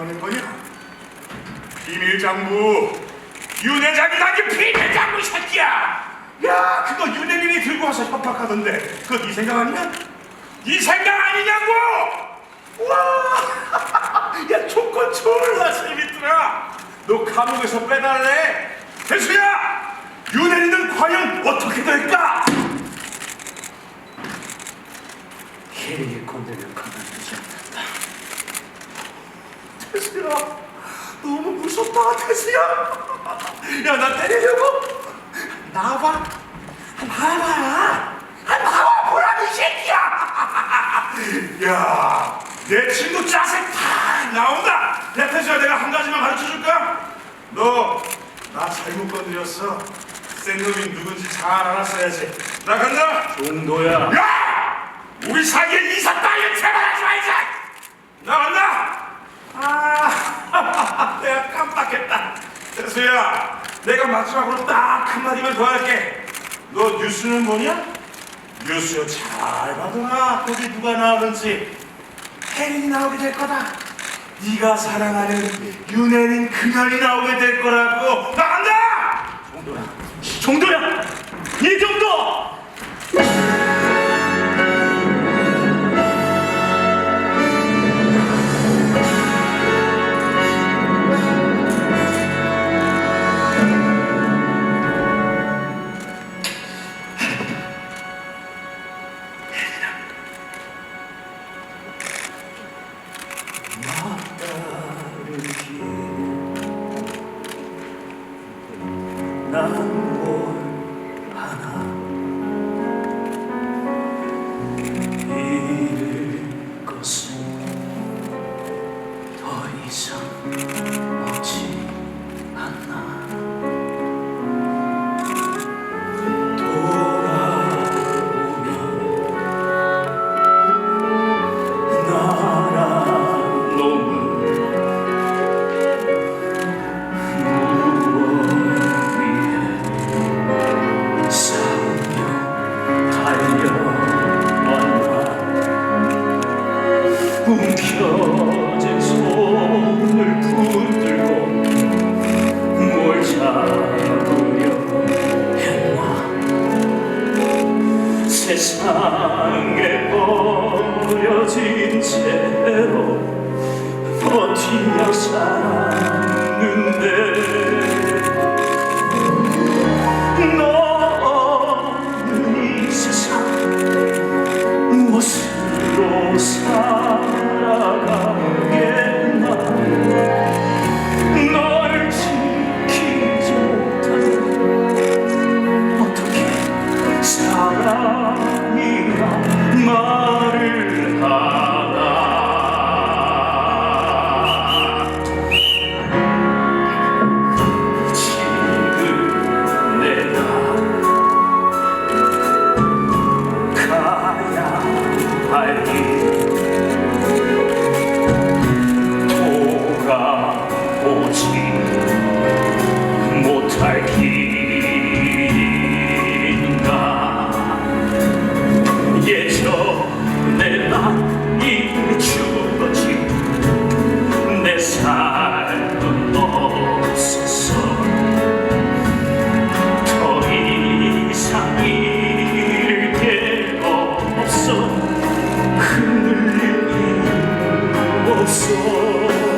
생각하는 거냐? 비밀장부 윤회장이 가진 비밀장부 이 새끼야! 야 그거 윤회님이 들고 와서 협박하던데 그거 네 생각 아니야? 네 생각 아니냐고! 와! 야 조건 졸라 재밌더라 너 감옥에서 빼달래 대수야! 윤회리는 과연 어떻게 될까? 혜리의 꼰대를 가만두지 않는다. 태수야 너무 무섭다 태수야 야 나 때리려고? 나와봐 나와봐 아, 나와 보라고 이 새끼야 야 내 친구 짜색 다 나온다 야 태수야 내가 한 가지만 가르쳐 줄까? 너 나 잘못 건드렸어 센 놈이 누군지 잘 알았어야지 나 간다 정도야. 야! 우리 사이에 이사 따위 제발 하지 말자! 나 간다! 아, 내가 깜빡했다. 태수야, 내가 마지막으로 딱 한마디만 더 할게. 너 뉴스는 뭐냐? 뉴스 잘 봐둬라. 거기 누가 나오는지. 혜린이 나오게 될 거다. 네가 사랑하는 윤혜린 그녀이 나오게 될 거라고. 나 간다! 정도야. 정도야. 이 정도. 난뭘 하나 잃을 것은 Oh.